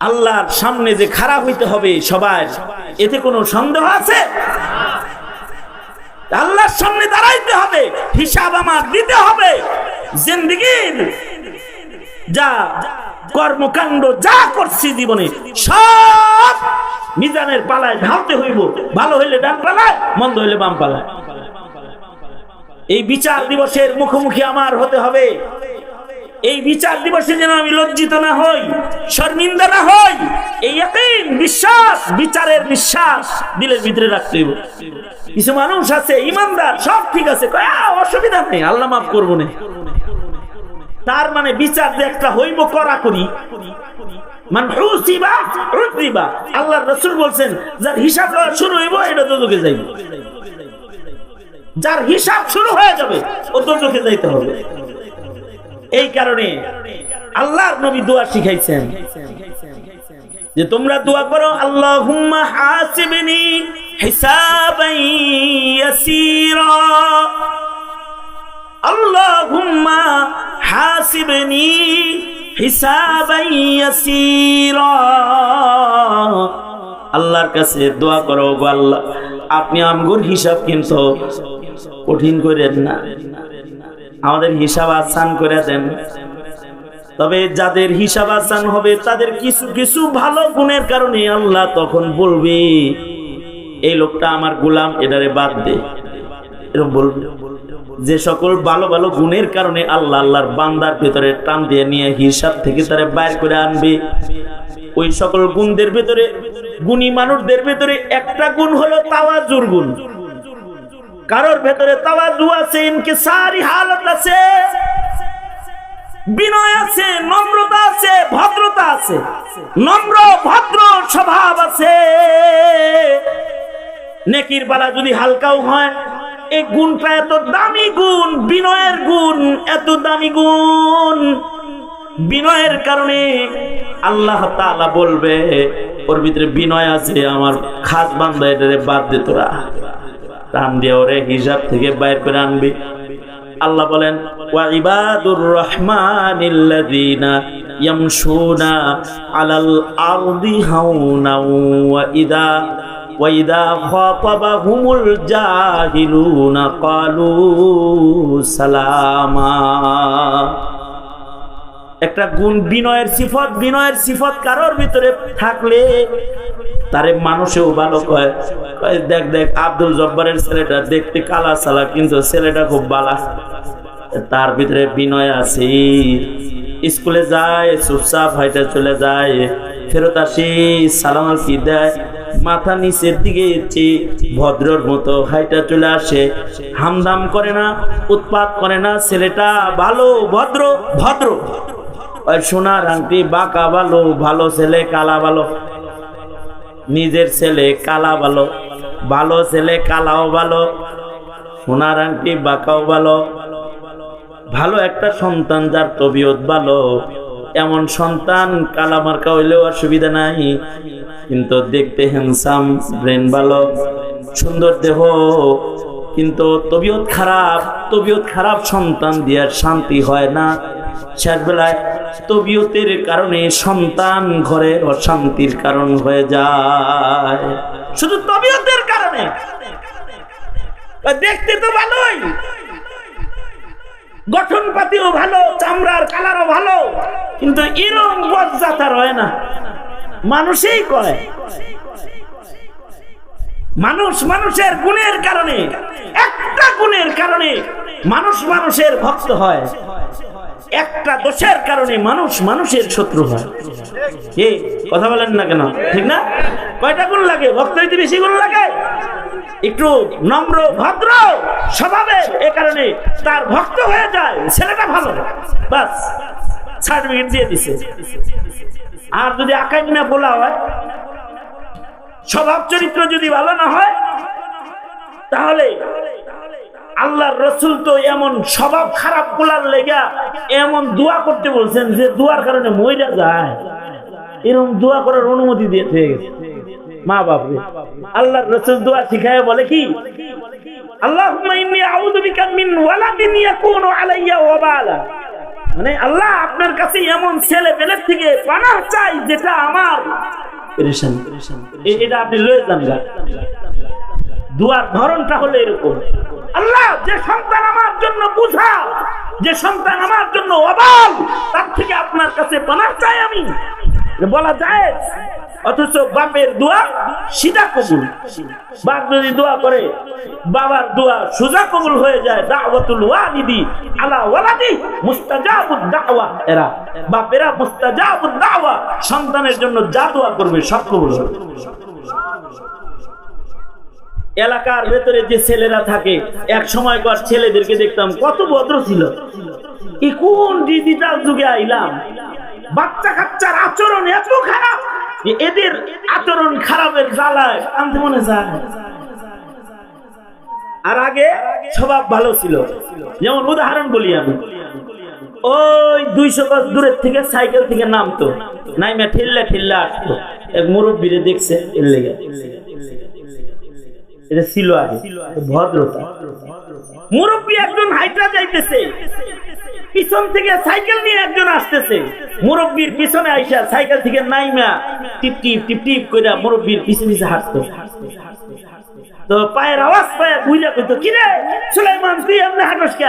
আল্লাহর সামনে যে খারাপ হইতে হবে সবার, এতে কোনো সন্দেহ আছে? আল্লাহর সামনে দাঁড়াইতে হবে, হিসাব আমার দিতে হবে। জিন্দগির যা কর্মকাণ্ড, যা করছি জীবনে, সব মিজানের পালায় ঢালতে হইব। ভালো হইলে ডান পালায়, মন্দ হইলে বাম পালায়। এই বিচার দিবসের মুখোমুখি আমার হতে হবে। এই বিচার দিবসে যেন আমি লজ্জিত না হই, শর্মিন্দা না হই, এই একই বিশ্বাস, বিচারের বিশ্বাস দিলের ভিতরে রাখতে হইব। কিছু মানুষ আছে, ইমানদার, সব ঠিক আছে অসুবিধা নেই, আল্লাহ মাফ করব তার মানে বিচার যে একটা হইব, করা করি। আল্লাহর রাসূল বলছেন, যার হিসাব শুরু হইব, এটা দোজখে যাইব। যার হিসাব শুরু হয়ে যাবে, ও দোজখে যাইতে হবে। এই কারণে আল্লাহর নবী দোয়া শিখাইছেন যে তোমরা দোয়া করো ইয়াসীরা। আল্লাহর কাছে দোয়া করো আল্লাহ, আপনি আমগুর হিসাব কিন্তু কঠিন করেন না। আমাদের হিসাব আসান করে দেন। তবে যাদের হিসাব আসান হবে, তাদের কিছু কিছু ভালো গুণের কারণে আল্লাহ তখন বলবে, এই লোকটা আমার গোলাম, এটারে বাদ দে। এরকম বলবে। যে সকল ভালো ভালো গুণের কারণে আল্লাহ আল্লাহর বান্দার ভেতরে টান দিয়ে নিয়ে হিসাব থেকে তারা বাইর করে আনবে। ওই সকল গুণদের ভেতরে, গুণী মানুষদের ভেতরে একটা গুণ হলো তাওয়াজুর গুণ। কারোর ভেতরে তাওয়াজু আছে, ইনকিসারি হালত আছে, বিনয় আছে, নম্রতা আছে, ভদ্রতা আছে, নম্র ভদ্র স্বভাব আছে। নেকির বালা যদি হালকাও হয় এই গুণটা এত দামি গুণ, বিনয়ের গুণ এত দামি গুণ। বিনয়ের কারণে আল্লাহ তাআলা বলবে, ওর ভিতরে বিনয় আছে, আমার খাস বান্দা এটারে বাদ দে তোরা। টান দিয়ে ওরে হিসাব থেকে বাইর করে আনবি। আল্লাহ বলেন, ওয়া ইবাদুর রহমানিল্লাযীনা ইয়ামশুনা আলাল ইদা একটা গুণ বিনয়ের সিফত বিনয়ের সিফত কারোর ভিতরে থাকলে তারে মানুষেও ভালো কয়। দেখ দেখ, আব্দুল জব্বারের ছেলেটা দেখতে কালা সালা, কিন্তু ছেলেটা খুব বালা। তার ভিতরে বিনয় আছে। স্কুলে যায়, চুপচাপ হাইটা চলে যায়। ফেরত আসি, সালাম আলকি দেয়। মাথা নিচের দিকে ভদ্রর মতো হাইটা চলে আসে। হামদাম করে না, উৎপাত করে না, ছেলেটা ভালো, ভদ্র ভদ্র। ওই সোনার আংটি বাঁকা ভালো ভালো ছেলে, কালা ভালো। নিজের ছেলে, কালা ভালো ভালো ছেলে, কালাও ভালো সোনার আংটি বাঁকাও ভালো। ভালো একটা সন্তান যার তবিয়ত ভালো। এমন সন্তান কালা মার্কা হইলেও অসুবিধা নাই, কিন্তু দেখতে হ্যান্ডসাম ব্রেন ভালো, সুন্দর দেহ। কিন্তু তবিয়ত খারাপ তবিয়ত খারাপ সন্তান দিয়ে শান্তি হয় না। শেষ বেলায় তবিয়তের কারণে সন্তান ঘরে অশান্তির কারণ হয়ে যায়। শুধু তবিয়তের কারণে। দেখতে তো ভালোই। গঠন পাতিও ভালো, চামড়ার কালারও ভালো, কিন্তু এরম বজ্জাতার হয় না। মানুষই কয় মানুষ মানুষের গুণের কারণে, একটা গুণের কারণে মানুষ মানুষের ভক্ত হয়। একটা দোষের কারণে মানুষ মানুষের শত্রু হয়। কে? কথা বলেন না কেন? ঠিক না? কয়টা গুণ লাগে? ভক্ত হইতে বেশি গুণ লাগে। একটু নম্র, ভদ্র স্বভাবের এ কারণে তার ভক্ত হয়ে যায়, ছেলেটা ভালো। বাস সার্টিফিকেট দিয়ে দিছে। আর যদি আকাশ না বলা হয়, স্বভাব চরিত্র যদি ভালো না হয়, তাহলে আল্লাহর রসুল তো এমন স্বভাব খারাপগুলার লেগা এমন দোয়া করতে বলছেন যে দোয়ার কারণে মইরা যায়। এরকম দোয়া করার অনুমতি দিয়ে হয়ে গেছে। মা বাপরে আল্লাহর রসুল দোয়া শিখায় বলে কি? বিকা মিন মানে আল্লাহ আপনার কাছে এমন ছেলে পেলের থেকে চাই যেটা আমার। এটা আপনি লয়ে যান। দুয়ার ধরনটা হলো এরকম। আল্লাহ, যে সন্তান আমার জন্য বুঝা যে সন্তান আমার জন্য অবাল, তার থেকে আপনার কাছে পানার চাই আমি। বলা যায়, অথচ বাপের দোয়া সিধা কবুল। বাপ যদি দোয়া করে, বাবার দোয়া সুজা কবুল হয়ে যায়, দাওয়াতুল ওয়ালিদি আলা ওয়ালাদি মুস্তাজাবুদ দাওয়া। এরা বাপেরা মুস্তাজাবুদ দাওয়া, সন্তানের জন্য যা দোয়া করবে সব কবুল হবে। এলাকার ভেতরে যে ছেলেরা থাকে, এক সময়কার ছেলেদেরকে দেখতাম, কত ভদ্র ছিল। কোন ডিজিটাল যুগে আইলাম। বাচ্চা কাচ্চার আচরণ এত খারাপ এদের আচরণ খারাপের জ্বালায় আনতে মনে যায়। আর আগে স্বভাব ভালো ছিল। যেমন উদাহরণ বলি আমি। ওই দুইশো গজ দূরের থেকে সাইকেল থেকে নামতো। নাইমে ঠেললে ঠেললে আসতো। এক মুরব্বীরে দেখছে, এর লেগে। এটা ছিল আগে ভদ্রতা। মুরব্বী একজন হাইটা যাইতেছে, পিছন থেকে সাইকেল নিয়ে একজন আসতেছে। মুরব্বীর পিছনে আইসা সাইকেল থেকে নাইমা টিপ টিপ টিপ টিপ করে মুরব্বীর পিছনে পিছে হাঁটতো। তো পায়ের আওয়াজ পায় বুঝা কইতো কি রে সুলাইমান, তুই এমনি হাঁটস কে?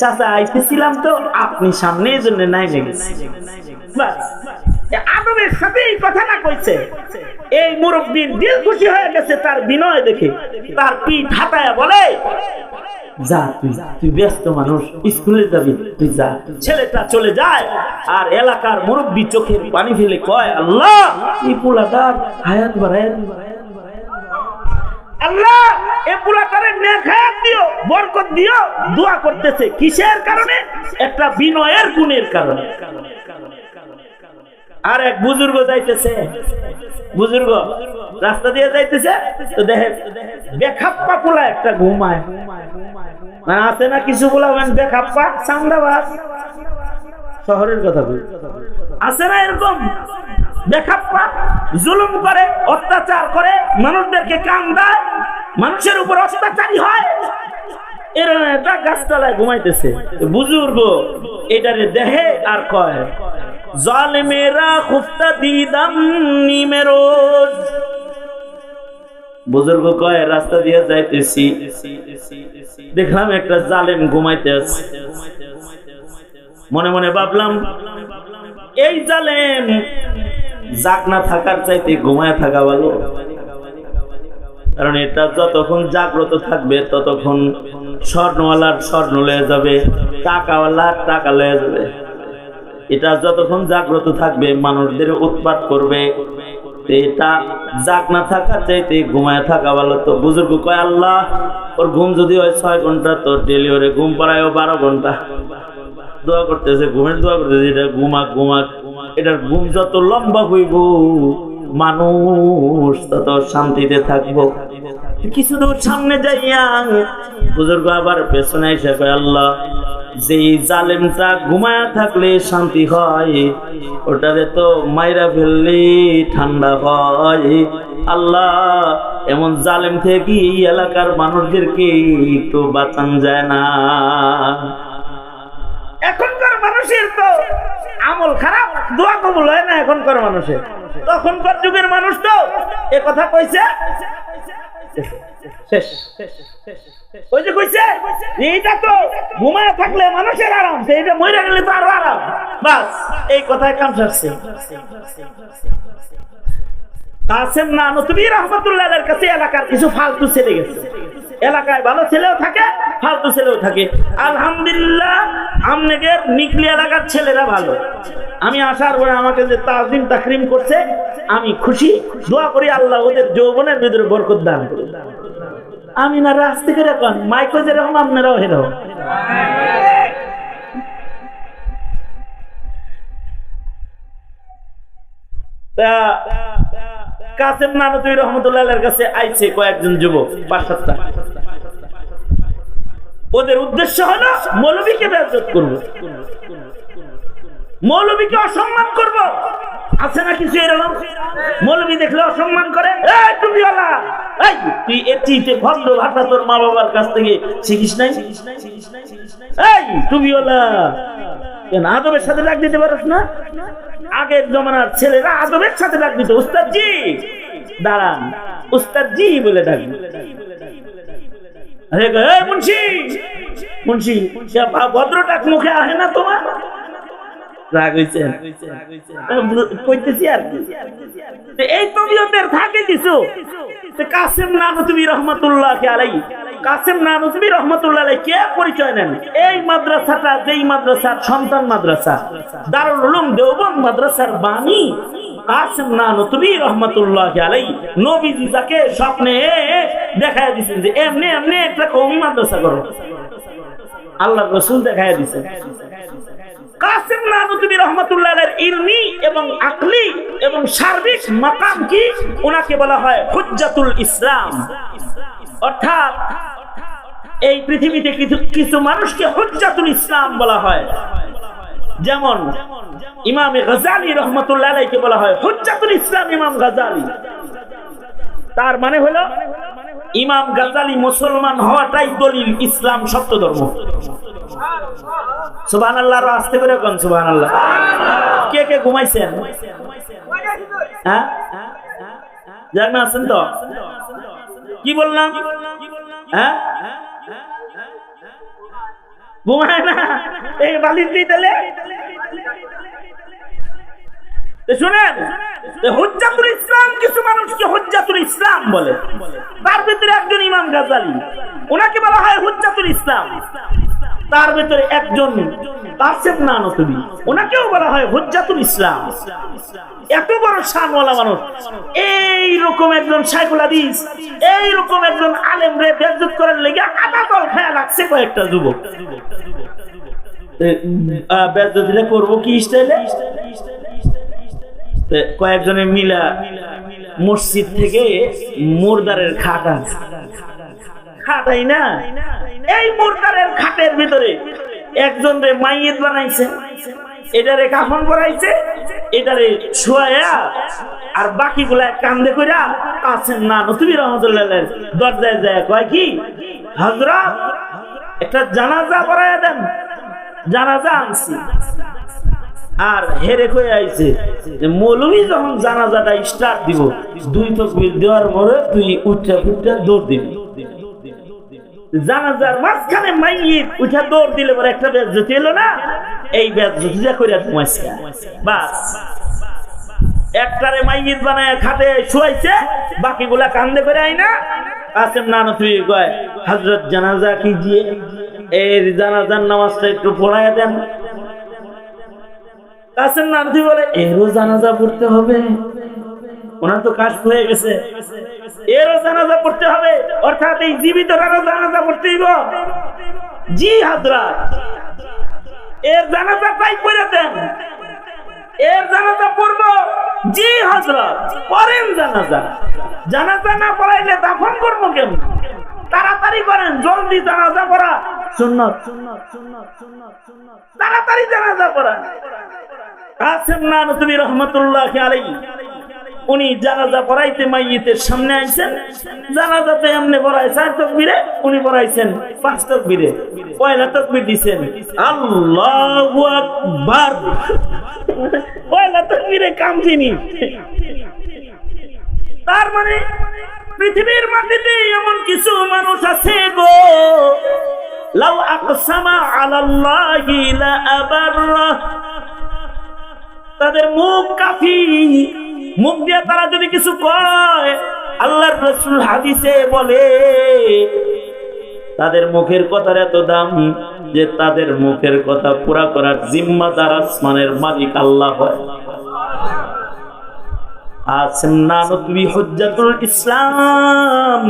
চাচা, আইতেছিলাম তো, আপনি সামনে এই জন্য নাইমে গেছি। বাস, এ আদমের সাথে এই কথাটা কইছে। এই মুরব্বীর দিল খুশি হয়ে গেছে তার বিনয় দেখে। তার পিঠ হাতায় বলে, যা তুই তুই ব্যস্ত মানুষ, স্কুলে যাবি, তুই যা। ছেলেটা চলে যায় আর এলাকার মুরব্বী চোখের পানি ফেলে কয়, আল্লাহ, এই পোলাটার হায়াত বাড়ায়। আল্লাহ এ পোলাটারে নেক হায়াত দিও, বরকত দিও, দোয়া করতেছে। কিসের কারণে? একটা বিনয়ের গুণের কারণে। আর এক বুজুর্গ যাইতেছে বুজুর্গ, রাস্তা দিয়ে যাইতেছে, তো দেখে বেখাপ্পা পোলা একটা ঘুমায়। মানে আছে না কিছু বলা মানে বেখাপ্পা, চান্দাবাজ। শহরের কথা বলি। আছে না এরকম? বেখাপ্পা জুলুম করে, অত্যাচার করে, মানুষদেরকে কান দেয়, মানুষের উপর অত্যাচারী হয়। এরকম একটা গাছতলায় ঘুমাইতেছে। বুজুর্গ এটারে দেহে আর কয়। জালেমেরা খুফতা দিদাম নিমে রোজ। বুজুর্গ কয়, রাস্তা দিয়ে যাইতেছি। দেখলাম একটা জালেম ঘুমাইতে আছে। মনে মনে ভাবলাম, এই জালেম জাগ না থাকার চাইতে ঘুমায় থাকা ভালো। কারণ এটা যতক্ষণ জাগ্রত থাকবে, ততক্ষণ স্বর্ণওয়ালার স্বর্ণ লয়ে যাবে, টাকাওয়ালার টাকা লয়ে যাবে। এটা যতক্ষণ জাগ্রত থাকবে, মানুষদের উৎপাত করবে। এটা জাগ না থাকার চাইতে ঘুমায় থাকা ভালো। তো বুজুর্গ কয়, আল্লাহ, ওর ঘুম যদি হয় ছয় ঘণ্টা, তো ডেলি ওরে ঘুম পাড়ায় বারো ঘণ্টা। দোয়া করতেছে, ঘুমের দোয়া করতেছে, এটা ঘুমাক ঘুমাক। এটার ঘুম যত লম্বা হইব, মানুষ তত শান্তিতে থাকব। কিছু দূর সামনে যাইয়া বুজুর্গ আবার পেছনে এসে আল্লাহ যেই জালেমটা ঘুমায়া থাকলে শান্তি হয়, ওটারে তো মাইরা ফেললে ঠান্ডা হয়। আল্লাহ, এমন জালেম থেকে এলাকার মানুষদেরকে তো বাঁচান যায় না। এখনকার মানুষের তো আমল খারাপ, দোয়া কবুল হয় না এখনকার মানুষের। তখনকার যুগের মানুষ তো এ কথা কইছে। শেষ শেষ শেষ। ওই যে কইছে, এইটা তো ঘুমায় থাকলে মানুষের আরাম গেলে তো আরও আরাম। বাস, এই কথায় কাম সারছে। কাসেম না নতুবি রহমতুল্লাহ কাছে এলাকার কিছু ফালতু ছেলে গেছে। এলাকায় ভালো ছেলেও থাকে, ফালতু ছেলেও থাকে। আলহামদুলিল্লাহ, আমনেগের নিকলি এলাকার ছেলেরা ভালো। আমি আসার পরে আমাকে যে তাজিম তাকরিম করছে, আমি খুশি। দোয়া করি আল্লাহ ওদের যৌবনের ভিতরে বরকত দান আমি না রাস থেকে রাখুন মাইকো যেরকম আপনারাও তা, কাসেম রহমতুল্লাহ কাছে আইছে কয়েকজন যুবক, পাঁচ ওদের উদ্দেশ্য হলো মৌলবীকে বেজত করব। মৌলবীকে অসম্মান করব। আছে না কিছু এরকম? মৌলবী দেখলে অসম্মান করে? এই এটিতে ভদ্র তোর মা বাবার কাছ থেকে ডাক দিতে না? আগের জমানার ছেলেরা জি দাঁড়ান জি বলে মুন্সি! মুখে আহে না তোমার? রাগ হইছে। কইতেছি আর এই তবিয়তের থাকে কিছু। কাসেম নানতুবি রহমতুল্লাহ আলাই কাসেম নানতুবি রহমতুল্লাহ আলাই কে পরিচয় নেন? এই মাদ্রাসাটা, যেই মাদ্রাসার সন্তান মাদ্রাসা দারুল উলুম দেওবন্দ মাদ্রাসার বাণী, কাসেম নানতুবি রহমতুল্লাহ আলাই নবীজি যাকে স্বপ্নে দেখায় দিছেন যে, এমনি এমনি একটা কৌমি মাদ্রাসা করো। আল্লাহ রসুল দেখায় দিছেন। এবং এবং সার্বিক ওনাকে বলা হয় হুজ্জাতুল ইসলাম। অর্থাৎ এই পৃথিবীতে কিছু কিছু মানুষকে হুজ্জাতুল ইসলাম বলা হয়। যেমন ইমামে গজালি রহমতুল্লাহ আলাইকে বলা হয় হুজ্জাতুল ইসলাম ইমাম গজালি। তার মানে হলো ইমাম গাজালি মুসলমান হওয়াটাই দলিল ইসলাম সত্য ধর্ম সুবহান আল্লাহ আসতে করে কোন সুবহান আল্লাহ কে কে ঘুমাইছেন? হ্যাঁ? জানা আছেন তো? কি বললাম? হ্যাঁ? না? ইসলাম কিছু মানুষকে হজ্জাতুল ইসলাম বলে। তার ভিতরে একজন ইমাম গাজালি। ওনাকে বলা হয় হজ্জাতুল ইসলাম। তার ভিতরে একজন কাসেম নানতবি ওনাকেও বলা হয় হজ্জাতুল ইসলাম। এত বড় শানওয়ালা মানুষ। এই রকম একজন সাইকুল হাদিস, এই রকম একজন আলেম রে বেজ্জত করার লেগে আধা দল খায়া লাগছে কয়েকটা যুবক। বেজ্জতিটা করব কি স্টাইলে মিলা মসজিদ থেকে মুরদারের খাটা খাটাই না? এই মুরদারের খাটের ভিতরে একজন রে মাইয়েত বানাইছে, এটারে কাফন করাইছে এটারে শোয়া আর বাকিগুলা কান্দে কইরা আছেন না। নতুবি রহমতুল্লাহ দরজায় যায়। কয় কি? হজরত একটা জানাজা পড়াইয়া দেন। জানাজা আনছি। আর হেরে কয়ে আইছে যে মৌলভী যখন জানাজাটা স্টার্ট দিব, দুই তকবির দেওয়ার পরে তুই উঠা উঠা দৌড় দিবি। জানাজার মাঝখানে মাইয়িত উঠা দৌড় দিলে পরে একটা ব্যাস জ্যোতি এলো না? এই ব্যাস জ্যোতিটা করে ঘুমাইছে। বাস। একটারে মাইয়িত বানায় খাটে শুয়াইছে, বাকিগুলা কান্দে করে আই না? আসেম না তুই কয়, হজরত জানাজা কি দিয়ে? এর জানাজার নামাজটা একটু পড়ায় দেন। কাসেম নানদি বলে, এরও জানাজা পড়তে হবে। ওনার তো কাজ হয়ে গেছে। এরও জানাজা পড়তে হবে, অর্থাৎ এই জীবিত জানাজা পড়তে জি হাজরাত। এর জানাজা তাই করে দেন। এর জানাজা পড়ব, জি হজরত। পড়েন জানাজা। জানাজা না পড়াইলে দাফন করব কেমন তাড়াতাড়ি করেন, জলদি জানাজা পড়া। সুন্নত তাড়াতাড়ি জানাজা পড়া। কাসেম নানতুবি রহমতুল্লাহ আলাই উনি জানাজা পড়াইতে মাইয়িতের সামনে আইছেন। জানাজাতে এমনি পড়াই চার তকবিরে, উনি পড়াইছেন পাঁচ তকবিরে। পয়লা তকবির দিছেন। আল্লাহু আকবার। পয়লা তকবিরে কামছিনি তার মানে পৃথিবীর মাটিতে এমন কিছু মানুষ আছে গো। লাউ আকসামা আলাল্লাহি লা আবাররা। তাদের মুখ কাফি। মুখ দিয়ে তারা যদি কিছু কয়, আল্লাহর রসুল হাদিসে বলে, তাদের মুখের কথার এত দাম যে তাদের মুখের কথা পুরা করার জিম্মাদার আসমানের মালিক আল্লাহ হয়। ইসলাম।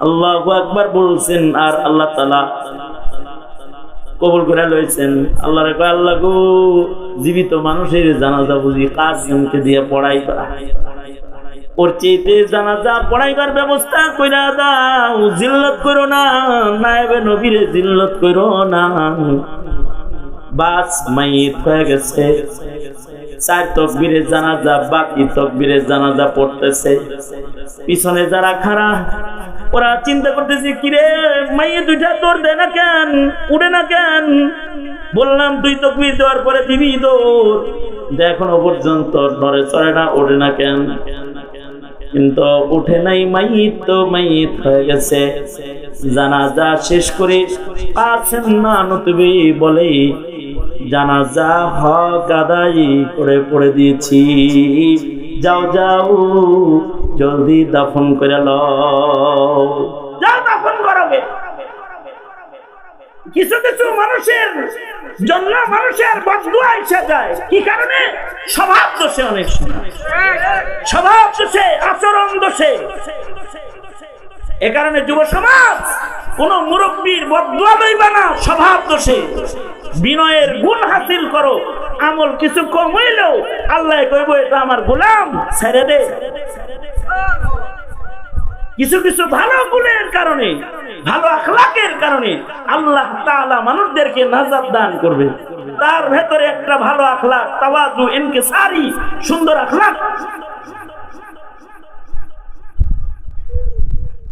আল্লাহু আকবার বলছেন, আর আল্লাহ তাআলা কবুল করে লইছেন। আল্লাহ আল্লাহ গো জীবিত মানুষের জানাজা বুঝি কাজকে দিয়ে পড়াই ওর চেয়েতে জানাজা পড়াইবার ব্যবস্থা কইরা দাও, জিল্লত করো না, নায়েবে নবীরে জিল্লত করো না। বাস মাইত হয়ে গেছে। চার তকবীরে জানাজা, বাকি তকবীরে জানাজা পড়তেছে। পিছনে যারা খাড়া, ওরা চিন্তা করতেছে, কিরে, মাইয়ে দুইটা তোর দে না কেন? উড়ে না কেন? বললাম, তুই তো তকবির দেওয়ার পরে দিবি দৌড়। এখনও পর্যন্ত নড়ে চড়ে না, ওঠে না কেন? কিন্তু উঠে নাই, মাইত তো মাইত হয়ে গেছে। জানাজা শেষ করে আছেন না নতুবি বলে জানাজা হ গাদাই করে পড়ে দিয়েছি। যাও যাও, জলদি দাফন করে লও যাও দাফন করাবে কিছু কিছু মানুষের জন্য মানুষের বদুয়া এসে যায়। কি কারণে? স্বভাব দোষে অনেক স্বভাব দোষে, আচরণ দোষে। এ কারণে যুব সমাজ কোন মুরব্বীর বদুয়া লইবা না, স্বভাব দোষে। বিনয়ের গুণ হাসিল করো, আমল কিছু কম হইলেও আল্লাহ কইব, এটা আমার গোলাম, ছেড়ে দে। কিছু কিছু ভালো গুণের কারণে, ভালো আখলাকের কারণে আল্লাহ তাআলা মানুষদেরকে নাজাত দান করবে। তার ভেতরে একটা ভালো আখলাক, তাওয়াজু এনকে সারি সুন্দর আখলাক।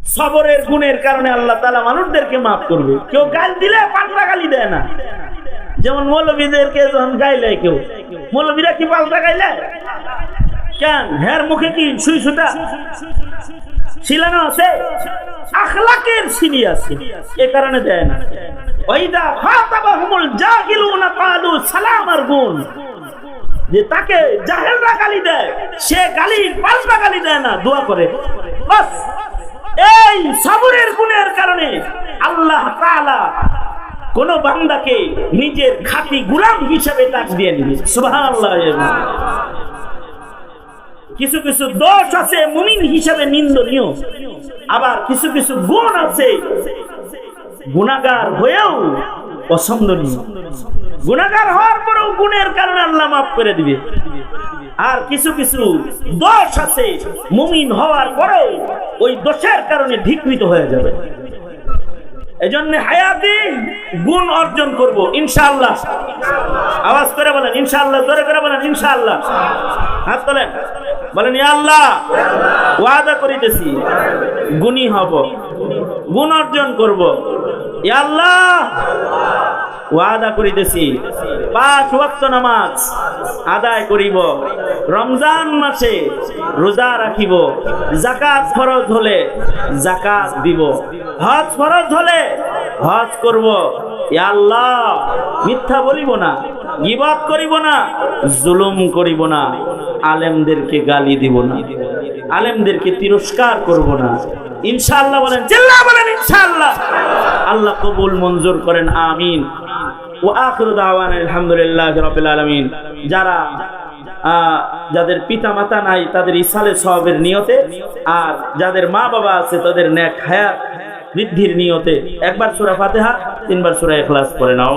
সবরের গুণের কারণে আল্লাহ তাআলা মানুষদেরকে মাফ করবে। কেউ গাল দিলে পাল্টা গালি দেয় না। যেমন মৌলবীদেরকে যখন গাইলে কেউ, মৌলবীরা কি পাল্টা গাইলে? কেন? হের মুখে কি সুই সুতা? শিলানো আছে? আখলাকের সিলি আছে। এ কারণে দেয় না। ওইদা খাতাবাহুমুল জাহিলুনা ক্বালু সালামার গুণ। যে তাকে জাহেলরা গালি দেয়, সে গালি পাল্টা গালি দেয় না, দোয়া করে। বাস, এই সবরের গুণের কারণে আল্লাহ তাআলা কোন বান্দাকে নিজের খাঁটি গুলাম হিসেবে তাক দিয়ে নিবে সুবহানাল্লাহ। কিছু কিছু দোষ আছে মুমিন হিসাবে নিন্দনীয়। আবার কিছু কিছু গুণ আছে গুণাগার হয়েও পছন্দনীয় গুণাগার হওয়ার পরেও গুণের কারণে আল্লাহ মাফ করে দিবে। আর কিছু কিছু দোষ আছে মুমিন হওয়ার পরেও ওই দোষের কারণে ধিকৃত হয়ে যাবে। এজন্য হায়াতি গুণ অর্জন করব, ইনশাআল্লাহ। আওয়াজ করে বলেন, ইনশাআল্লাহ করে বলেন, ইনশাআল্লাহ। হাত তোলেন। বলেন আল্লাহ, ওয়াদা করিতেছি, গুণী হব, গুণ অর্জন করব। আল্লাহ, ওয়াদা করিতেছি, পাঁচ ওয়াক্ত নামাজ আদায় করিব, রমজান মাসে রোজা রাখিব জাকাত ফরজ হলে জাকাত দিব, হজ ফরজ হলে হজ করব। আল্লাহ, মিথ্যা বলিব না গিবাদ করিব না, জুলুম করিব না। আলেমদেরকে গালি দিব না। আলেমদেরকে তিরস্কার করব না। ইনশাআল্লাহ বলেন, চিল্লা বলেন, ইনশাআল্লাহ। আল্লাহ কবুল মঞ্জুর করেন, আমিন। ও আখিরু দাওয়ানা, আলহামদুলিল্লাহ রাব্বিল আলামিন। যারা যাদের পিতা মাতা নাই, তাদের ইসালে সবের নিয়তে, আর যাদের মা বাবা আছে, তাদের ন্যাক হায়াত বৃদ্ধির নিয়তে, একবার সুরা ফাতিহা, তিনবার সুরা ইখলাস পড়ে নাও